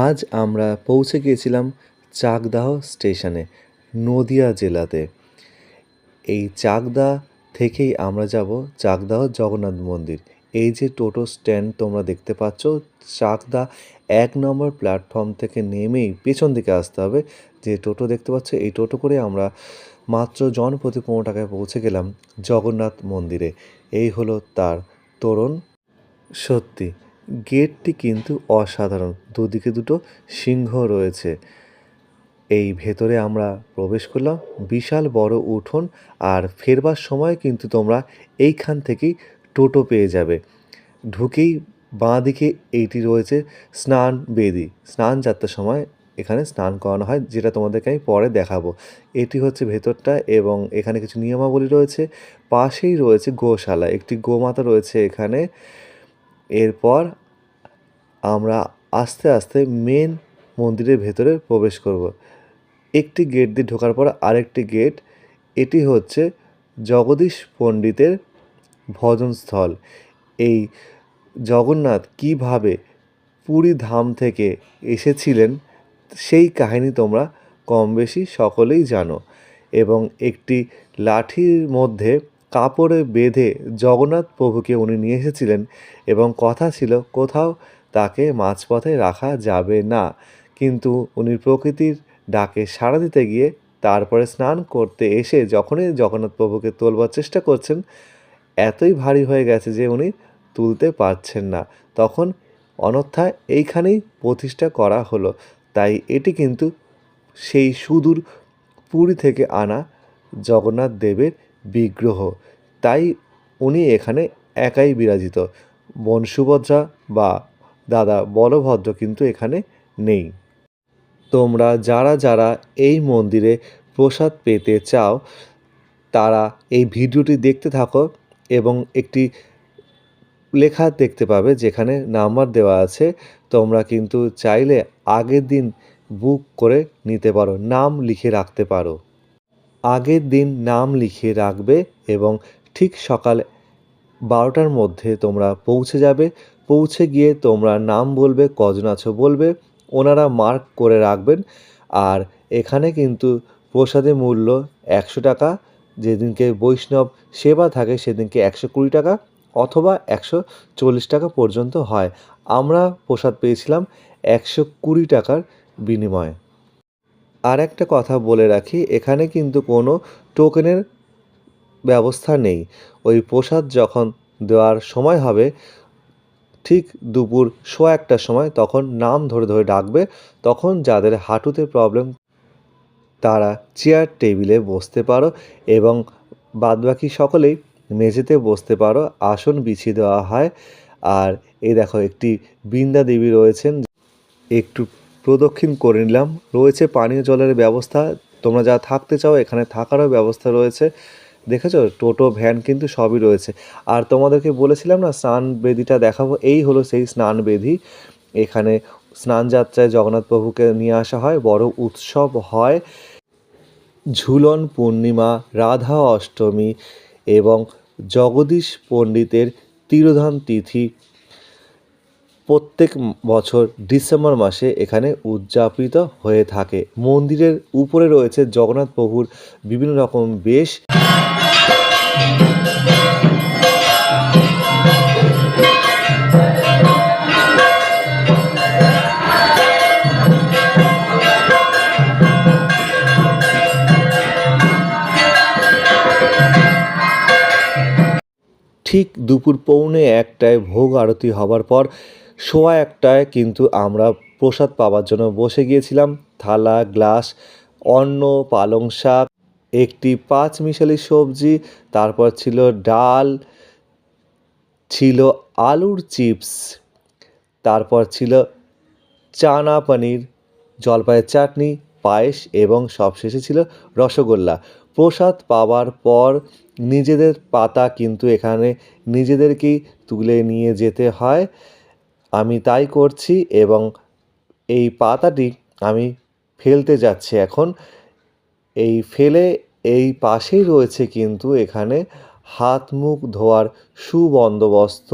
আজ আমরা পৌঁছে গিয়েছিলাম চাকদাহ স্টেশনে, নদিয়া জেলাতে। এই চাকদা থেকেই আমরা যাব চাকদাহ জগন্নাথ মন্দির। এই যে টোটো স্ট্যান্ড তোমরা দেখতে পাচ্ছ, চাকদা এক নম্বর প্ল্যাটফর্ম থেকে নেমেই পেছন দিকে আসতে হবে। যে টোটো দেখতে পাচ্ছ, এই টোটো করে আমরা মাত্র জন প্রতি পনেরো টাকায় পৌঁছে গেলাম জগন্নাথ মন্দিরে। এই হলো তার তোরণ সত্যি। গেটটি কিন্তু অসাধারণ। দুদিকে দুটো সিংহ রয়েছে। এই ভেতরে আমরা প্রবেশ করলাম, বিশাল বড় উঠোন, আর ফেরবার সময় কিন্তু তোমরা এইখান থেকেই টোটো পেয়ে যাবে। ঢুকেই বাঁ দিকে এইটি রয়েছে স্নান বেদি। স্নান যাত্রার সময় এখানে স্নান করানো হয়, যেটা তোমাদেরকে আমি পরে দেখাবো। এটি হচ্ছে ভেতরটা এবং এখানে কিছু নিয়মাবলী রয়েছে। পাশেই রয়েছে গোশালা। একটি গোমাতা রয়েছে এখানে। এরপর আমরা আস্তে আস্তে মেন মন্দিরের ভেতরে প্রবেশ করব। একটি গেট দিয়ে ঢোকার পর আরেকটি গেট এটি হচ্ছে জগদীশ পণ্ডিতের ভজনস্থল। এই জগন্নাথ কীভাবে পুরী ধাম থেকে এসেছিলেন, সেই কাহিনী তোমরা কম বেশি সকলেই জানো। এবং একটি লাঠির মধ্যে কাপড়ে বেঁধে জগন্নাথ প্রভুকে উনি নিয়ে এসেছিলেন এবং কথা ছিল কোথাও তাকে মাঝপথে রাখা যাবে না। কিন্তু উনি প্রকৃতির ডাকে সাড়া দিতে গিয়ে তারপরে স্নান করতে এসে যখনই জগন্নাথ প্রভুকে তোলবার চেষ্টা করছেন, এতই ভারী হয়ে গেছে যে উনি তুলতে পারছেন না। তখন অনর্থায় এইখানেই প্রতিষ্ঠা করা হলো। তাই এটি কিন্তু সেই সুদূর পুরী থেকে আনা জগন্নাথ দেবের বিগ্রহ। তাই উনি এখানে একাই বিরাজিত। বোন সুভদ্রা বা দাদা বলভদ্র কিন্তু এখানে নেই। তোমরা যারা যারা এই মন্দিরে প্রসাদ পেতে চাও, তারা এই ভিডিওটি দেখতে থাকো এবং একটি লেখা দেখতে পাবে যেখানে নাম্বার দেওয়া আছে। তোমরা কিন্তু চাইলে আগের দিন বুক করে নিতে পারো, নাম লিখে রাখতে পারো। আগের দিন নাম লিখে রাখবে এবং ঠিক সকাল বারোটার মধ্যে তোমরা পৌঁছে যাবে। পৌঁছে গিয়ে তোমরা নাম বলবে কজন আছো বলবে, ওনারা মার্ক করে রাখবেন। আর এখানে কিন্তু প্রসাদের মূল্য একশো টাকা, যেদিনকে বৈষ্ণব সেবা থাকে সেদিনকে একশো কুড়ি টাকা অথবা একশো চল্লিশ টাকা পর্যন্ত হয়। আমরা প্রসাদ পেয়েছিলাম একশো কুড়ি টাকার বিনিময়ে। আর একটা কথা বলে রাখি, এখানে কিন্তু কোনো টোকেনের ব্যবস্থা নেই। ওই প্রসাদ যখন দেওয়ার সময় হবে, ঠিক দুপুর সোয়া একটার সময় তখন নাম ধরে ধরে ডাকবে, তখন যাদের হাঁটুতে প্রবলেম তারা চেয়ার টেবিলে বসতে পারো এবং বাদবাকি সকলেই মেঝেতে বসতে পারো। আসন বিছিয়ে দেওয়া হয়। আর এই দেখো একটি বৃন্দা দেবী রয়েছেন, একটু প্রদক্ষিণ করে নিলাম। রয়েছে পানীয় জলের ব্যবস্থা। তোমরা যা থাকতে চাও, এখানে থাকারও ব্যবস্থা রয়েছে। দেখেছ? টোটো, ভ্যান কিন্তু সবই রয়েছে। আর তোমাদেরকে বলেছিলাম না, স্নান বেদিটা দেখাবো। এই হলো সেই স্নান বেদি। এখানে স্নান যাত্রায় জগন্নাথ প্রভুকে নিয়ে আসা হয়। বড় উৎসব হয়। ঝুলন পূর্ণিমা, রাধা অষ্টমী এবং জগদীশ পণ্ডিতের তিরোধান তিথি প্রত্যেক বছর ডিসেম্বর মাসে এখানে উদযাপিত হয়ে থাকে। মন্দিরের উপরে রয়েছে জগন্নাথ প্রভুর বিভিন্ন রকম বেশ। ঠিক দুপুর পৌনে একটায় ভোগ আরতি হবার পর সোয়া একটায় কিন্তু আমরা প্রসাদ পাওয়ার জন্য বসে গিয়েছিলাম। থালা, গ্লাস, অন্ন, পালং শাক, একটি পাঁচ মিশালি সবজি, তারপর ছিল ডাল, ছিল আলুর চিপস, তারপর ছিল চানা পানির, জলপাইয়ের চাটনি, পায়েস এবং সবশেষে ছিল রসগোল্লা। প্রসাদ পাওয়ার পর নিজেদের পাতা কিন্তু এখানে নিজেদেরকেই তুলে নিয়ে যেতে হয়। আমি তাই করছি এবং এই পাতাটি আমি ফেলতে যাচ্ছি এখন। এই ফেলে এই পাশেই রয়েছে কিন্তু এখানে হাত মুখ ধোয়ার সুবন্দোবস্ত।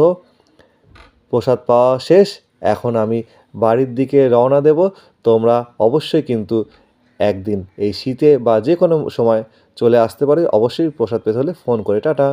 প্রসাদ পাওয়া শেষ। এখন আমি বাড়ির দিকে রওনা দেব। তোমরা অবশ্যই কিন্তু একদিন এই শীতে বা যে কোনো সময় চলে আসতে পারো। অবশ্যই প্রসাদ পেতে হলে ফোন করে। টাটা।